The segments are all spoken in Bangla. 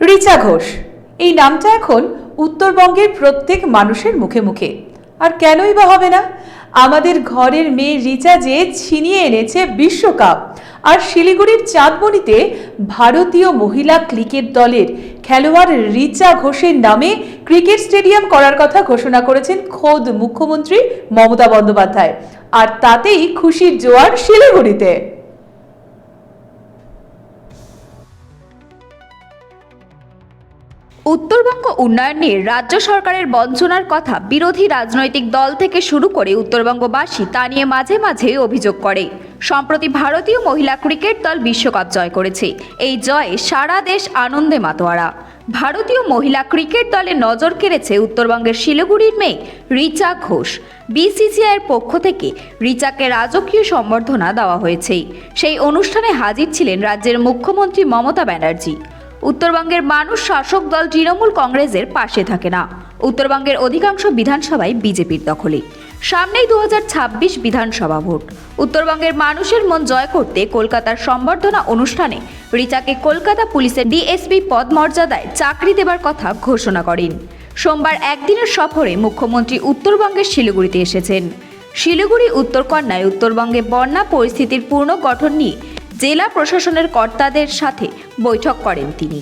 রিচা ঘোষ। এই নামটা এখন উত্তরবঙ্গের প্রত্যেক মানুষের মুখে মুখে। আর কেনই বা হবে না? আমাদের ঘরের মেয়ে রিচা যে ছিনিয়ে এনেছে বিশ্বকাপ। আর শিলিগুড়ির চাঁদমণিতে ভারতীয় মহিলা ক্রিকেট দলের খেলোয়াড় রিচা ঘোষের নামে ক্রিকেট স্টেডিয়াম করার কথা ঘোষণা করেছেন খোদ মুখ্যমন্ত্রী মমতা বন্দ্যোপাধ্যায়। আর তাতেই খুশির জোয়ার শিলিগুড়িতে। উত্তরবঙ্গ উন্নয়ন নিয়ে রাজ্য সরকারের বঞ্চনার কথা বিরোধী রাজনৈতিক দল থেকে শুরু করে উত্তরবঙ্গবাসী তা নিয়ে মাঝে মাঝে অভিযোগ করে। সম্প্রতি ভারতীয় মহিলা ক্রিকেট দল বিশ্বকাপ জয় করেছে। এই জয়ে সারা দেশ আনন্দে মাতোয়ারা। ভারতীয় মহিলা ক্রিকেট দলে নজর কেড়েছে উত্তরবঙ্গের শিলিগুড়ির মেয়ে রিচা ঘোষ। বিসিসিআইয়ের পক্ষ থেকে রিচাকে রাজকীয় সম্বর্ধনা দেওয়া হয়েছে। সেই অনুষ্ঠানে হাজির ছিলেন রাজ্যের মুখ্যমন্ত্রী মমতা ব্যানার্জি। উত্তরবঙ্গের মানুষ শাসক দল তৃণমূল কংগ্রেসের পাশে থাকে না। উত্তরবঙ্গের অধিকাংশ বিধানসভায় বিজেপির দখলে। সামনেই দু হাজার ছাব্বিশ বিধানসভা ভোট। উত্তরবঙ্গের মানুষের মন জয় করতে কলকাতার সম্বর্ধনা অনুষ্ঠানে রিচাকে কলকাতা পুলিশের ডিএসপি পদ মর্যাদায় চাকরি দেবার কথা ঘোষণা করেন। সোমবার একদিনের সফরে মুখ্যমন্ত্রী উত্তরবঙ্গের শিলিগুড়িতে এসেছেন। শিলিগুড়ি, উত্তরকন্যায় উত্তরবঙ্গে বন্যা পরিস্থিতির পূর্ণ গঠন নিয়ে জেলা প্রশাসনের কর্তাদের সাথে বৈঠক করেন তিনি।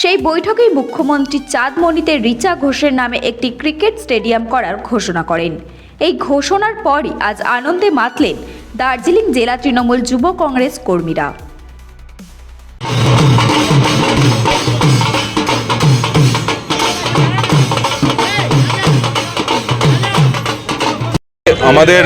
সেই বৈঠকেই মুখ্যমন্ত্রী চাঁদমণিতে রিচা ঘোষের নামে একটি ক্রিকেট স্টেডিয়াম করার ঘোষণা করেন। এই ঘোষণার পরই আজ আনন্দে মাতলেন দার্জিলিং জেলা তৃণমূল যুব কংগ্রেস কর্মীরা। আমাদের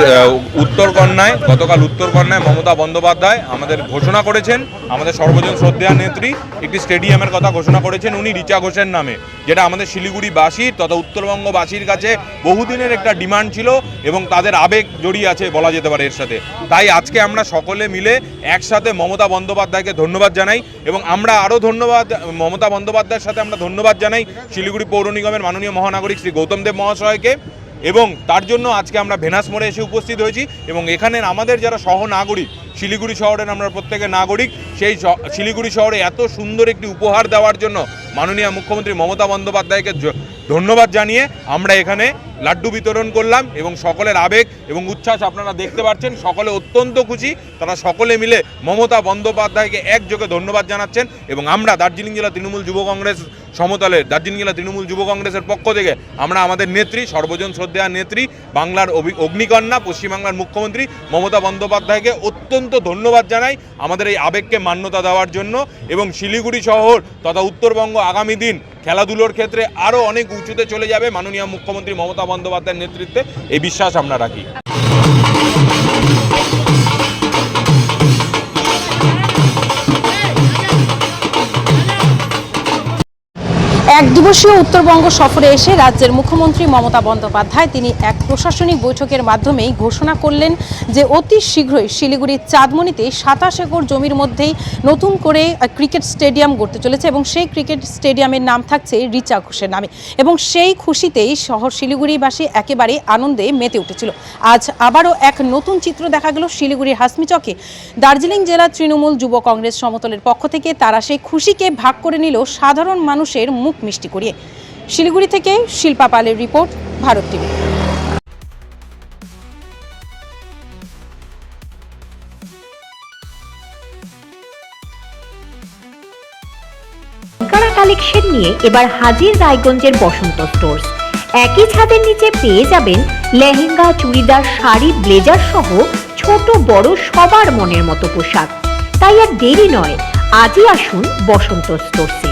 উত্তরকন্যায় গতকাল উত্তরকন্যায় মমতা বন্দ্যোপাধ্যায় আমাদের ঘোষণা করেছেন, আমাদের সর্বজন শ্রদ্ধেয়া নেত্রী, একটি স্টেডিয়ামের কথা ঘোষণা করেছেন উনি রিচা ঘোষের নামে, যেটা আমাদের শিলিগুড়িবাসীর তথা উত্তরবঙ্গবাসীর কাছে বহুদিনের একটা ডিমান্ড ছিল এবং তাদের আবেগ জড়িয়ে আছে বলা যেতে পারে এর সাথে। তাই আজকে আমরা সকলে মিলে একসাথে মমতা বন্দ্যোপাধ্যায়কে ধন্যবাদ জানাই এবং আমরা আরও ধন্যবাদ, মমতা বন্দ্যোপাধ্যায়ের সাথে আমরা ধন্যবাদ জানাই শিলিগুড়ি পৌর নিগমের মাননীয় মহানাগরিক শ্রী গৌতম দেব মহাশয়কে। এবং তার জন্য আজকে আমরা ভেনাস মোড়ে এসে উপস্থিত হয়েছি এবং এখানে আমাদের যারা সহ নাগরিক শিলিগুড়ি শহরের আমরা প্রত্যেকের নাগরিক, সেই শিলিগুড়ি শহরে এত সুন্দর একটি উপহার দেওয়ার জন্য মাননীয় মুখ্যমন্ত্রী মমতা বন্দ্যোপাধ্যায়কে ধন্যবাদ জানিয়ে আমরা এখানে লাড্ডু বিতরণ করলাম এবং সকলের আবেগ এবং উচ্ছ্বাস আপনারা দেখতে পাচ্ছেন, সকলে অত্যন্ত খুশি। তারা সকলে মিলে মমতা বন্দ্যোপাধ্যায়কে একযোগে ধন্যবাদ জানাচ্ছেন এবং আমরা দার্জিলিং জেলা তৃণমূল যুব কংগ্রেস সমতলে, দার্জিলিং জেলা তৃণমূল যুব কংগ্রেসের পক্ষ থেকে আমরা আমাদের নেত্রী, সর্বজন শ্রদ্ধেয়া নেত্রী, বাংলার অগ্নিকন্যা, পশ্চিমবাংলার মুখ্যমন্ত্রী মমতা বন্দ্যোপাধ্যায়কে অত্যন্ত ধন্যবাদ জানাই আমাদের এই আবেগকে মান্যতা দেওয়ার জন্য এবং শিলিগুড়ি শহর তথা উত্তরবঙ্গ আগামী দিন খেলাধুলোর ক্ষেত্রে আরও অনেক উঁচুতে চলে যাবে মাননীয় মুখ্যমন্ত্রী মমতা বন্দ্যোপাধ্যায়ের নেতৃত্বে। এই বিশ্বাস আমরা রাখি। এক দিবসীয় উত্তরবঙ্গ সফরে এসে রাজ্যের মুখ্যমন্ত্রী মমতা বন্দ্যোপাধ্যায় তিনি এক প্রশাসনিক বৈঠকের মাধ্যমেই ঘোষণা করলেন যে অতি শীঘ্রই শিলিগুড়ির চাঁদমণিতে সাতাশ একর জমির মধ্যেই নতুন করে ক্রিকেট স্টেডিয়াম গড়তে চলেছে এবং সেই ক্রিকেট স্টেডিয়ামের নাম থাকছে রিচা ঘোষের নামে। এবং সেই খুশিতেই শহর শিলিগুড়িবাসী একেবারে আনন্দে মেতে উঠেছিল। আজ আবারও এক নতুন চিত্র দেখা গেল শিলিগুড়ির হাসমি চকে দার্জিলিং জেলা তৃণমূল যুব কংগ্রেস সমতলের পক্ষ থেকে তারা সেই খুশিকে ভাগ করে নিল সাধারণ মানুষের মুখ মিষ্টি করিয়ে শিলিগুড়ি থেকে শিল্পা পালের রিপোর্ট, ভারত টিভি। কালেকশন নিয়ে এবার হাজির রায়গঞ্জের বসন্ত স্টোর্স একই ছাদের নিচে পেয়ে যাবেন লেহেঙ্গা, চুড়িদার, শাড়ি, ব্লেজার সহ ছোট, বড় সবার মনের মতো পোশাক। তাই আর দেরি নয়, আজই আসুন বসন্ত স্টোরসে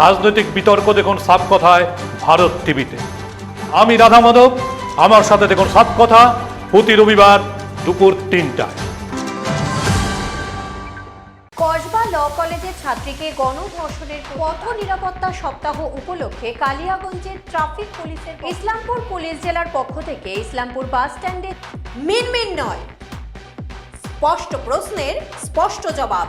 রাজনৈতিক বিতর্ক দেখুন সাপ কথায় ভারত টিভিতে। আমি রাধা মাধব, আমার সাথে দেখুন সাপ কথা প্রতি রবিবার দুপুর তিনটায়। কসবা ল কলেজের ছাত্রীকে গণধর্ষণের পথ নিরাপত্তা সপ্তাহ উপলক্ষে কালিয়াগঞ্জের ট্রাফিক পুলিশের ইসলামপুর পুলিশ জেলার পক্ষ থেকে ইসলামপুর বাস স্ট্যান্ডে মিনমিন নয়। স্পষ্ট প্রশ্নের স্পষ্ট জবাব।